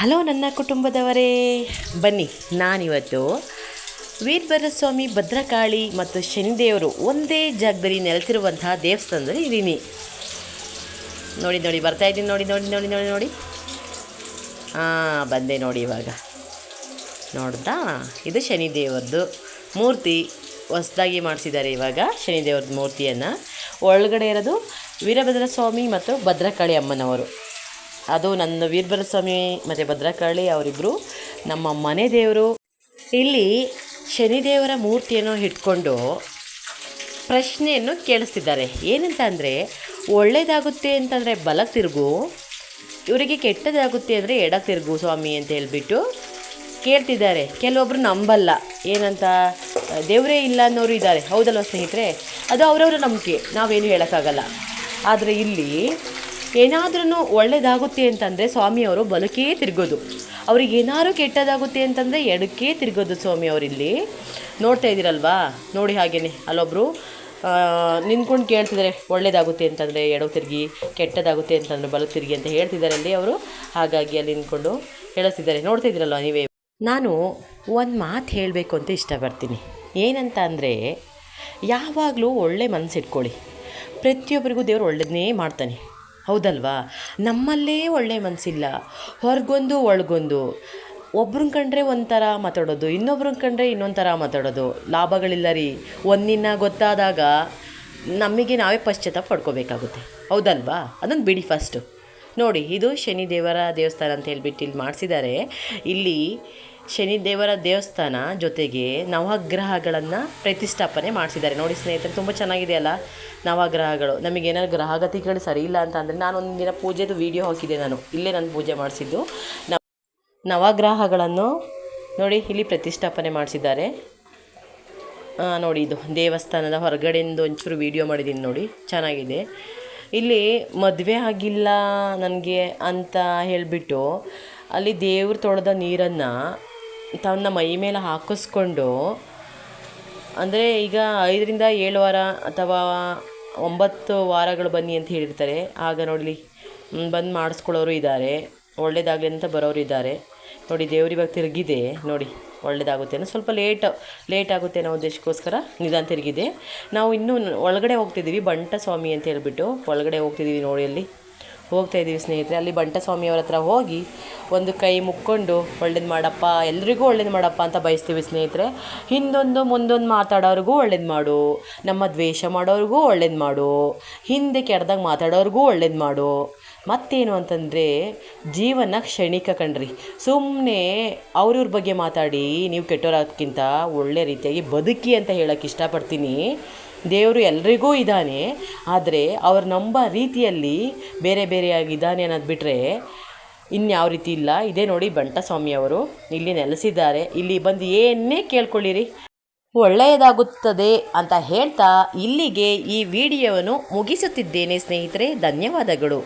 Hello ನನ್ನ ಕುಟುಂಬದವರೇ, ಬನ್ನಿ. ನಾನಿವತ್ತು ವೀರಭದ್ರಸ್ವಾಮಿ, ಭದ್ರಕಾಳಿ ಮತ್ತು ಶನಿದೇವರು ಒಂದೇ ಜಾಗದಲ್ಲಿ ನೆಲೆಸಿರುವಂತಹ ದೇವಸ್ಥಾನದಲ್ಲಿ ಇದ್ದೀನಿ. ನೋಡಿ ನೋಡಿ, ಬರ್ತಾ ಇದ್ದೀನಿ. ನೋಡಿ ನೋಡಿ ನೋಡಿ ನೋಡಿ ನೋಡಿ. ಹಾಂ ಬಂದೆ ನೋಡಿ ಇವಾಗ. ನೋಡ್ದಾ ಇದು ಶನಿದೇವರದ್ದು ಮೂರ್ತಿ. ಹೊಸದಾಗಿ ಮಾಡಿಸಿದ್ದಾರೆ ಇವಾಗ ಶನಿದೇವ್ರದ್ದು ಮೂರ್ತಿಯನ್ನು. ಒಳಗಡೆ ಇರೋದು ವೀರಭದ್ರ ಸ್ವಾಮಿ ಮತ್ತು ಭದ್ರಕಾಳಿ ಅಮ್ಮನವರು. ಅದು ನನ್ನ ವೀರಭದ್ರ ಸ್ವಾಮಿ ಮತ್ತು ಭದ್ರಕಾಳಿ ಅವರಿಬ್ಬರು ನಮ್ಮ ಮನೆ ದೇವರು. ಇಲ್ಲಿ ಶನಿದೇವರ ಮೂರ್ತಿಯನ್ನು ಇಟ್ಕೊಂಡು ಪ್ರಶ್ನೆಯನ್ನು ಕೇಳಿಸ್ತಿದ್ದಾರೆ. ಏನಂತ ಅಂದರೆ ಒಳ್ಳೆಯದಾಗುತ್ತೆ ಅಂತಂದರೆ ಬಲ ತಿರುಗು, ಇವರಿಗೆ ಕೆಟ್ಟದಾಗುತ್ತೆ ಅಂದರೆ ಎಡ ತಿರುಗು ಸ್ವಾಮಿ ಅಂತ ಹೇಳಿಬಿಟ್ಟು ಕೇಳ್ತಿದ್ದಾರೆ. ಕೆಲವೊಬ್ಬರು ನಂಬಲ್ಲ. ಏನಂತ, ದೇವರೇ ಇಲ್ಲ ಅನ್ನೋರು ಇದ್ದಾರೆ. ಹೌದಲ್ವ ಸ್ನೇಹಿತರೆ? ಅದು ಅವರವರ ನಂಬಿಕೆ. ನಾವೇನು ಹೇಳೋಕ್ಕಾಗಲ್ಲ. ಆದರೆ ಇಲ್ಲಿ ಏನಾದ್ರೂ ಒಳ್ಳೇದಾಗುತ್ತೆ ಅಂತಂದರೆ ಸ್ವಾಮಿಯವರು ಬಲಕೇ ತಿರುಗೋದು. ಅವ್ರಿಗೆ ಏನಾದ್ರು ಕೆಟ್ಟದಾಗುತ್ತೆ ಅಂತಂದರೆ ಎಡಕ್ಕೆ ತಿರುಗೋದು ಸ್ವಾಮಿ ಇಲ್ಲಿ. ನೋಡ್ತಾ ಇದ್ದೀರಲ್ವಾ? ನೋಡಿ ಹಾಗೇನೆ ಅಲ್ಲೊಬ್ಬರು ನಿಂತ್ಕೊಂಡು ಕೇಳ್ತಿದ್ದಾರೆ ಒಳ್ಳೇದಾಗುತ್ತೆ ಅಂತಂದರೆ ಎಡವು ತಿರುಗಿ, ಕೆಟ್ಟದಾಗುತ್ತೆ ಅಂತಂದರೆ ಬಲ ತಿರುಗಿ ಅಂತ ಹೇಳ್ತಿದ್ದಾರೆ ಅಲ್ಲಿ ಅವರು. ಹಾಗಾಗಿ ಅಲ್ಲಿ ನಿಂತ್ಕೊಂಡು ಹೇಳಿಸ್ತಿದ್ದಾರೆ. ನೋಡ್ತಾ ನೀವೇ? ನಾನು ಒಂದು ಮಾತು ಹೇಳಬೇಕು ಅಂತ ಇಷ್ಟಪಡ್ತೀನಿ. ಏನಂತ ಅಂದರೆ ಯಾವಾಗಲೂ ಒಳ್ಳೆ ಮನಸ್ಸಿಟ್ಕೊಳ್ಳಿ ಪ್ರತಿಯೊಬ್ಬರಿಗೂ ದೇವರು ಒಳ್ಳೆದನ್ನೇ ಮಾಡ್ತಾನೆ. ಹೌದಲ್ವಾ? ನಮ್ಮಲ್ಲೇ ಒಳ್ಳೆ ಮನಸ್ಸಿಲ್ಲ ಹೊರಗೊಂದು, ಒಳಗೊಂದು. ಒಬ್ರನ್ನ ಕಂಡ್ರೆ ಒಂಥರ ಮಾತಾಡೋದು ಇನ್ನೊಬ್ರನ್ನ ಕಂಡ್ರೆ ಇನ್ನೊಂದು ಥರ ಮಾತಾಡೋದು. ಲಾಭಗಳಿಲ್ಲ ರೀ. ಒಂದಿನ ಗೊತ್ತಾದಾಗ ನಮಗೆ ನಾವೇ ಪಶ್ಚಾತ್ತಾಪ ಪಡ್ಕೋಬೇಕಾಗುತ್ತೆ. ಹೌದಲ್ವಾ? ಅದನ್ನು ಬಿಡಿ ಫಸ್ಟು ನೋಡಿ, ಇದು ಶನಿದೇವರ ದೇವಸ್ಥಾನ ಅಂತ ಹೇಳ್ಬಿಟ್ಟು ಇಲ್ಲಿ ಮಾಡಿಸಿದ್ದಾರೆ. ಇಲ್ಲಿ ಶನಿದೇವರ ದೇವಸ್ಥಾನ ಜೊತೆಗೆ ನವಗ್ರಹಗಳನ್ನು ಪ್ರತಿಷ್ಠಾಪನೆ ಮಾಡಿಸಿದ್ದಾರೆ. ನೋಡಿ ಸ್ನೇಹಿತರೆ, ತುಂಬ ಚೆನ್ನಾಗಿದೆ ಅಲ್ಲ ನವಗ್ರಹಗಳು? ನಮಗೇನಾದ್ರು ಗ್ರಹಗತಿಗಳು ಸರಿ ಇಲ್ಲ ಅಂತ ಅಂದರೆ ನಾನು ಒಂದು ದಿನ ಪೂಜೆದು ವೀಡಿಯೋ ಹಾಕಿದ್ದೆ ನಾನು. ಇಲ್ಲೇ ನಾನು ಪೂಜೆ ಮಾಡಿಸಿದ್ದು. ನವಗ್ರಹಗಳನ್ನು ನೋಡಿ ಇಲ್ಲಿ ಪ್ರತಿಷ್ಠಾಪನೆ ಮಾಡಿಸಿದ್ದಾರೆ. ನೋಡಿ ಇದು ದೇವಸ್ಥಾನದ ಹೊರಗಡೆಯಿಂದ ಒಂಚೂರು ವೀಡಿಯೋ ಮಾಡಿದ್ದೀನಿ ನೋಡಿ. ಚೆನ್ನಾಗಿದೆ. ಇಲ್ಲಿ ಮದುವೆ ಆಗಿಲ್ಲ ನನಗೆ ಅಂತ ಹೇಳಿಬಿಟ್ಟು ಅಲ್ಲಿ ದೇವ್ರು ತೊಳೆದ ನೀರನ್ನು ತನ್ನ ಮೈ ಮೇಲೆ ಹಾಕಿಸ್ಕೊಂಡು, ಅಂದರೆ ಈಗ ಐದರಿಂದ ಏಳು ವಾರ ಅಥವಾ ಒಂಬತ್ತು ವಾರಗಳು ಬನ್ನಿ ಅಂತ ಹೇಳಿರ್ತಾರೆ. ಆಗ ನೋಡಲಿ ಬಂದು ಮಾಡಿಸ್ಕೊಳ್ಳೋರು ಇದ್ದಾರೆ, ಒಳ್ಳೇದಾಗಲಿ ಅಂತ ಬರೋರು ಇದ್ದಾರೆ. ನೋಡಿ ದೇವ್ರ ಇವಾಗ ತಿರುಗಿದೆ. ನೋಡಿ, ಒಳ್ಳೇದಾಗುತ್ತೆ ಅನ್ನೋ ಸ್ವಲ್ಪ ಲೇಟ್ ಲೇಟ್ ಆಗುತ್ತೆ ಅನ್ನೋ ಉದ್ದೇಶಕ್ಕೋಸ್ಕರ ನಿಧಾನ ತಿರುಗಿದೆ. ನಾವು ಇನ್ನೂ ಒಳಗಡೆ ಹೋಗ್ತಿದ್ದೀವಿ ಬಂಟ ಸ್ವಾಮಿ ಅಂತ ಹೇಳಿಬಿಟ್ಟು ಒಳಗಡೆ ಹೋಗ್ತಿದ್ದೀವಿ ನೋಡಿ ಅಲ್ಲಿ. ಹೋಗ್ತಾ ಇದ್ದೀವಿ ಸ್ನೇಹಿತರೆ. ಅಲ್ಲಿ ಬಂಟಸ್ವಾಮಿಯವ್ರ ಹತ್ರ ಹೋಗಿ ಒಂದು ಕೈ ಮುಕ್ಕೊಂಡು ಒಳ್ಳೇದು ಮಾಡಪ್ಪ, ಎಲ್ರಿಗೂ ಒಳ್ಳೇದು ಮಾಡಪ್ಪ ಅಂತ ಬಯಸ್ತೀವಿ ಸ್ನೇಹಿತರೆ. ಹಿಂದೊಂದು ಮುಂದೊಂದು ಮಾತಾಡೋರಿಗೂ ಒಳ್ಳೇದು ಮಾಡು. ನಮ್ಮ ದ್ವೇಷ ಮಾಡೋರಿಗೂ ಒಳ್ಳೇದು ಮಾಡು. ಹಿಂದೆ ಕೆಡ್ದಾಗ ಮಾತಾಡೋರಿಗೂ ಒಳ್ಳೇದು ಮಾಡು. ಮತ್ತೇನು ಅಂತಂದರೆ, ಜೀವನ ಕ್ಷಣಿಕ ಕಣ್ರಿ. ಸುಮ್ಮನೆ ಅವ್ರವ್ರ ಬಗ್ಗೆ ಮಾತಾಡಿ, ನೀವು ಕೆಟ್ಟೋರೋದಕ್ಕಿಂತ ಒಳ್ಳೆ ರೀತಿಯಾಗಿ ಬದುಕಿ ಅಂತ ಹೇಳೋಕ್ಕೆ ಇಷ್ಟಪಡ್ತೀನಿ. ದೇವರು ಎಲ್ರಿಗೂ ಇದ್ದಾನೆ, ಆದರೆ ಅವ್ರು ನಂಬ ರೀತಿಯಲ್ಲಿ ಬೇರೆ ಬೇರೆಯಾಗಿ ಬೇರೆಯಾಗಿದ್ದಾನೆ ಅನ್ನೋದು ಬಿಟ್ಟರೆ ಇನ್ಯಾವ ರೀತಿ ಇಲ್ಲ. ಇದೇ ನೋಡಿ ಬಂಟ ಸ್ವಾಮಿಯವರು ಇಲ್ಲಿ ನೆಲೆಸಿದ್ದಾರೆ. ಇಲ್ಲಿ ಬಂದು ಏನೇ ಕೇಳ್ಕೊಳ್ಳಿರಿ. ಒಳ್ಳೆಯದಾಗುತ್ತದೆ ಅಂತ ಹೇಳ್ತಾ ಇಲ್ಲಿಗೆ ಈ ವಿಡಿಯೋವನ್ನು ಮುಗಿಸುತ್ತಿದ್ದೇನೆ ಸ್ನೇಹಿತರೆ. ಧನ್ಯವಾದಗಳು.